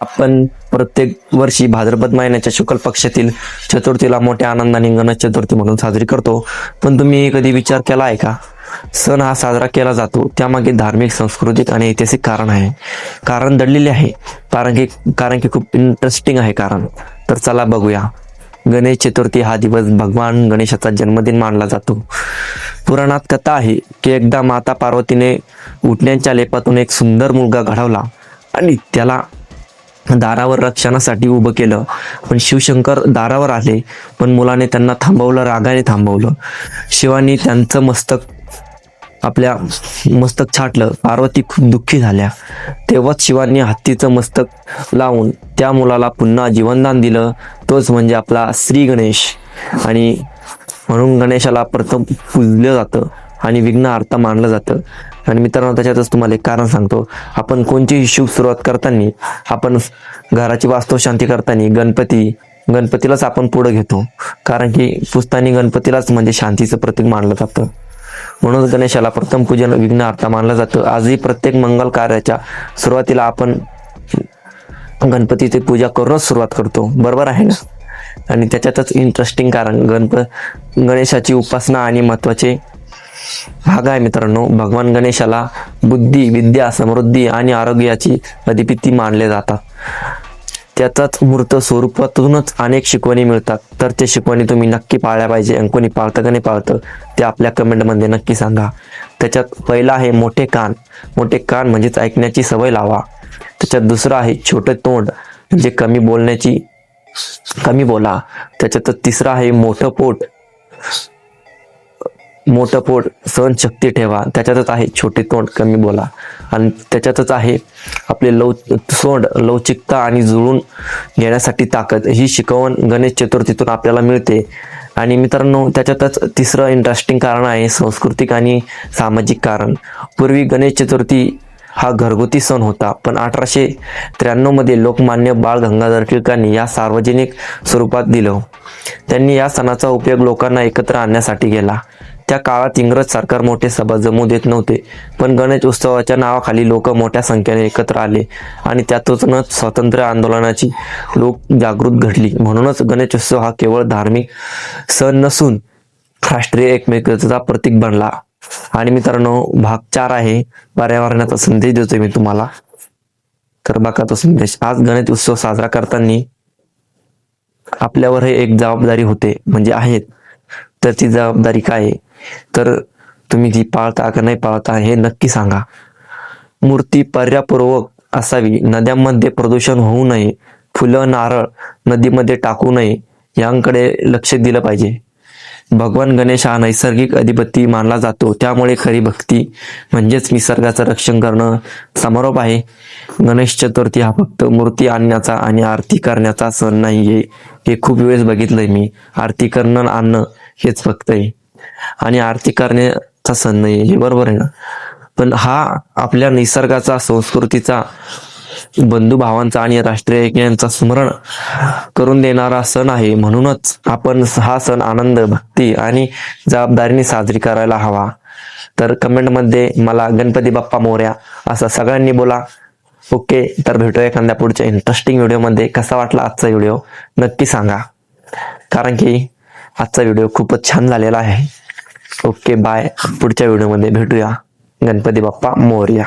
आपण प्रत्येक वर्षी भाद्रपद महिन्याच्या शुक्ल पक्षातील चतुर्थीला मोठ्या आनंदाने गणेश चतुर्थी म्हणून साजरी करतो. पण तुम्ही कधी विचार केला आहे का? सण हा साजरा केला जातो. त्यामागे धार्मिक सांस्कृतिक आणि ऐतिहासिक कारण आहे. कारण दडलेले आहे. कारण की कारण की खूप इंटरेस्टिंग आहे कारण. तर चला बघूया. गणेश चतुर्थी हा दिवस भगवान गणेशाचा जन्मदिन मानला जातो. पुराणात कथा आहे की एकदा माता पार्वतीने उठण्याच्या लेपातून एक सुंदर मुलगा घडवला आणि त्याला दारावर रक्षणासाठी उभं केलं. पण शिवशंकर दारावर आले पण मुलाने त्यांना थांबवलं रागाने थांबवलं. शिवानी त्यांचं मस्तक आपल्या मस्तक छाटलं. पार्वती खूप दुःखी झाल्या. तेव्हाच शिवांनी हत्तीचं मस्तक लावून त्या मुलाला पुन्हा जीवनदान दिलं. तोच म्हणजे आपला श्री गणेश. आणि म्हणून गणेशाला प्रथम पूजलं जातं आणि विघ्नहर्ता मानलं जातं. आणि मित्रांनो त्याच्यातच तुम्हाला एक कारण सांगतो. आपण कोणतीही शुभ सुरुवात करताना आपण घराची वास्तुशांती करताना गणपती गणपतीलाच आपण पुढे घेतो. कारण की पुस्तानी गणपतीलाच म्हणजे शांतीचं प्रतीक मानलं जातं. म्हणून गणेशाला प्रथम पूजन विघ्नहर्ता मानलं जातं. आजही प्रत्येक मंगल कार्याच्या सुरुवातीला आपण गणपतीची पूजा करूनच सुरुवात करतो. बरोबर आहे ना? आणि त्याच्यातच इंटरेस्टिंग कारण गणप गणेशाची उपासना आणि महत्त्वाचे भाग आहे मित्रांनो. भगवान गणेशाला बुद्धी विद्या समृद्धी आणि आरोग्याची अधिपती मानले जातात. त्याचाच मूर्त स्वरूपातूनच अनेक शिकवणी मिळतात. तर ते शिकवणी तुम्ही नक्की पाळल्या पाहिजे. आणि कोणी पाळतं का नाही पाळतं ते आपल्या कमेंटमध्ये नक्की सांगा. त्याच्यात पहिला आहे मोठे कान. मोठे कान म्हणजेच ऐकण्याची सवय लावा. त्याच्यात दुसरं आहे छोटे तोंड म्हणजे कमी बोलण्याची कमी बोला. त्याच्यात तिसरं आहे मोठं पोट. मोठं पोट सहनशक्ती ठेवा. त्याच्यातच आहे छोटे तोंड कमी बोला. आणि त्याच्यातच आहे आपले लव सोंड लवचिकता आणि जुळून घेण्यासाठी ताकद. ही शिकवण गणेश चतुर्थीतून आपल्याला मिळते. आणि मित्रांनो त्याच्यातच तिसरं इंटरेस्टिंग कारण आहे सांस्कृतिक आणि सामाजिक कारण. पूर्वी गणेश चतुर्थी हा घरगुती सण होता पण अठराशे त्र्याण्णवमध्ये लोकमान्य बाळ गंगाधर टिळकांनी या सार्वजनिक स्वरूपात दिलं. त्यांनी या सणाचा उपयोग लोकांना एकत्र आणण्यासाठी केला. त्या काळात इंग्रज सरकार मोठे सभा जमू देत नव्हते. पण गणेश उत्सवाच्या नावाखाली लोक मोठ्या संख्येने एकत्र आले आणि त्यातूनच स्वातंत्र्य आंदोलनाची लोक जागृत घडली. म्हणूनच गणेशोत्सव हा केवळ धार्मिक सण नसून राष्ट्रीय एकमेकतेचा प्रतीक बनला. आणि मित्रांनो भाग चार आहे. पर्यावरणाचा संदेश देतोय मी तुम्हाला. तर बघा तो संदेश. आज गणेश उत्सव साजरा करताना आपल्यावर हे एक जबाबदारी होते म्हणजे आहेत. तर ती जबाबदारी काय आहे? तर तुम्ही ती पाळता का नाही पाळता हे नक्की सांगा. मूर्ती पर्यापूर्वक असावी नद्यांमध्ये प्रदूषण होऊ नये फुलं नारळ नदीमध्ये टाकू नये यांकडे लक्ष दिलं पाहिजे. भगवान गणेश हा नैसर्गिक अधिपती मानला जातो त्यामुळे खरी भक्ती म्हणजेच निसर्गाचं रक्षण करणं समारोप आहे. गणेश चतुर्थी हा फक्त मूर्ती आणण्याचा आणि आरती करण्याचा सण नाहीये हे खूप वेळेस बघितलंय मी. आरती करणं आणणं हेच फक्त आहे. आणि आरती करण्याचा सण नाही हे बरोबर आहे ना? पण हा आपल्या निसर्गाचा संस्कृतीचा बंधू भावांचा आणि राष्ट्रीय ऐक्यांचा स्मरण करून देणारा सण आहे. म्हणूनच आपण हा सण आनंद भक्ती आणि जबाबदारीने साजरी करायला हवा. तर कमेंटमध्ये मला गणपती बाप्पा मोर्या असं सगळ्यांनी बोला. ओके तर भेटूया एखाद्या पुढच्या इंटरेस्टिंग व्हिडिओमध्ये कसा वाटला आजचा व्हिडिओ नक्की सांगा. कारण की आजचा व्हिडिओ खूपच छान झालेला आहे. ओके बाय पुढच्या व्हिडिओमध्ये भेटूया. गणपती बाप्पा मोर्या.